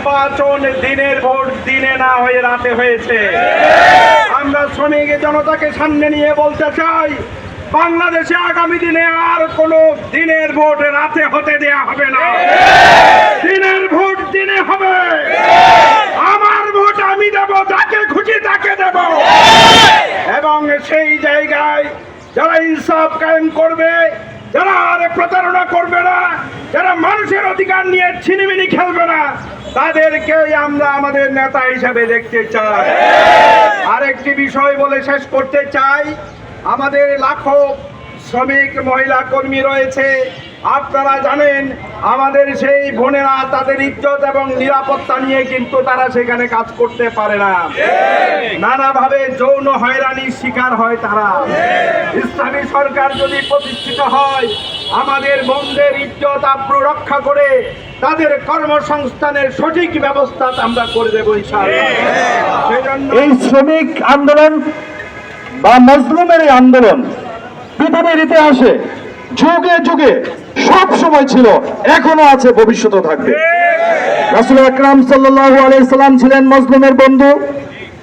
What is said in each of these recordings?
নির্বাচন দিনের ভোট দিনে না হয়ে রাতে হয়েছে। আমরা শ্রমিক জনতাকে সামনে নিয়ে বলতে চাই, বাংলাদেশে আগামী দিনে আর কোনো দিনের ভোট রাতে হতে দেয়া হবে না। দিনের ভোট দিনে হবে। আমার ভোট আমি দেব, যাকে খুশি তাকে দেব। এবং সেই জায়গায় যারা ইনসাফ কায়েম করবে, যারা আর প্রতারণা করবে না, যারা অধিকার নিয়ে ছিনিমিনি খেলবে না। তাদেরকে আমরা আমাদের নেতা হিসেবে দেখতে চাই। আরেকটি বিষয় বলে শেষ করতে চাই, আমাদের লাখো শ্রমিক, মহিলা, কর্মী রয়েছে। আপনারা জানেন, আমাদের সেই বোনেরা তাদের ইজ্জত এবং নিরাপত্তা নিয়ে কিন্তু তারা সেখানে কাজ করতে পারে না। নানাভাবে যৌন হয়রানির শিকার হয় তারা। ইসলামী সরকার যদি প্রতিষ্ঠিত হয় আমাদের বন্ধের ইজ্জত আব্রু রক্ষা করে তাদের কর্মসংস্থানের সঠিক ব্যবস্থা আমরা করে দেবো এই শ্রমিক আন্দোলন বা মজলুমের এই আন্দোলন পৃথিবীর ইতিহাসে যুগে যুগে সব সময় ছিল, এখনও আছে ভবিষ্যতে থাকবে। রাসুল আকরাম সাল্লাহ আলাইসাল্লাম ছিলেন মজলুমের বন্ধু।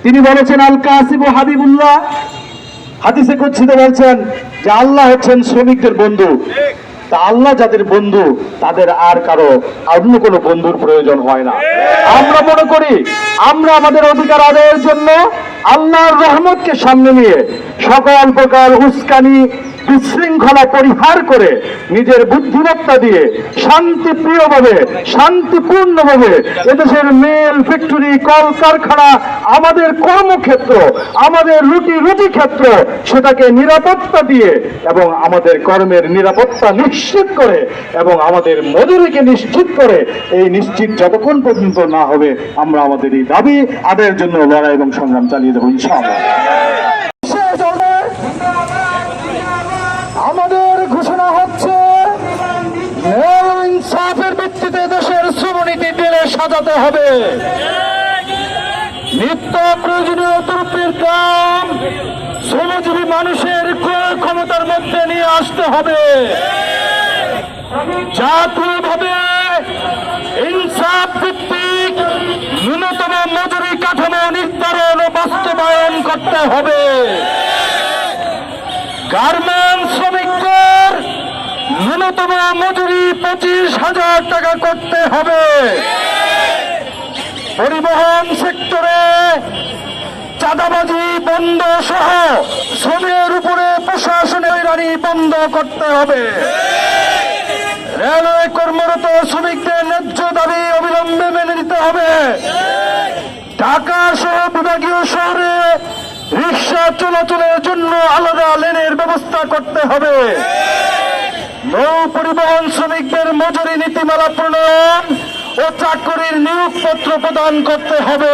তিনি বলেছেন আল কাসিব হাবিবুল্লাহ। হাদিসে কুচ্ছিতে বলছেন যে আল্লাহ হচ্ছেন শ্রমিকদের বন্ধু। তা আল্লাহ যাদের বন্ধু, তাদের আর কারও, অন্য কোনো বন্ধুর প্রয়োজন হয় না। আমরা মনে করি, আমরা আমাদের অধিকার আদায়ের জন্য আল্লাহর রহমতকে সামনে নিয়ে সকল প্রকার উস্কানি বিশৃঙ্খলা পরিহার করে নিজের বুদ্ধিমত্তা দিয়ে শান্তিপ্রিয়ভাবে, শান্তিপূর্ণভাবে এদেশের মেল ফ্যাক্টরি কল কারখানা আমাদের কর্মক্ষেত্র, আমাদের রুটি রুটি ক্ষেত্র, সেটাকে নিরাপত্তা দিয়ে এবং আমাদের কর্মের নিরাপত্তা নিশ্চিত করে এবং আমাদের মজুরিকে নিশ্চিত করে এই নিশ্চিত যতক্ষণ পর্যন্ত না হবে, আমরা আমাদের এই দাবি, আদায়ের জন্য লড়াই এবং সংগ্রাম চালিয়ে দেবো, ইনশাআল্লাহ। সাজাতে হবে। নিত্য প্রয়োজনীয় দ্রব্যের দাম শ্রমজীবী মানুষের ক্রয় ক্ষমতার মধ্যে নিয়ে আসতে হবে। জাতীয়ভাবে ইনসাফ ভিত্তিক ন্যূনতম মজুরি কাঠামো নির্ধারণ ও বাস্তবায়ন করতে হবে। গার্মেন্টস শ্রমিকদের ন্যূনতম মজুরি পঁচিশ হাজার টাকা করতে হবে। পরিবহন সেক্টরে চাঁদাবাজি বন্ধ সহ শ্রমের উপরে প্রশাসনের হয়রানি বন্ধ করতে হবে। রেলওয়ে কর্মরত শ্রমিকদের ন্যায্য দাবি অবিলম্বে মেনে নিতে হবে। ঢাকা সহ বিভাগীয় শহরে রিক্সা চলাচলের জন্য আলাদা লেনের ব্যবস্থা করতে হবে। নৌ পরিবহন শ্রমিকদের মজুরি নীতিমালা প্রণয়ন ও চাকরির নিয়োগপত্র প্রদান করতে হবে।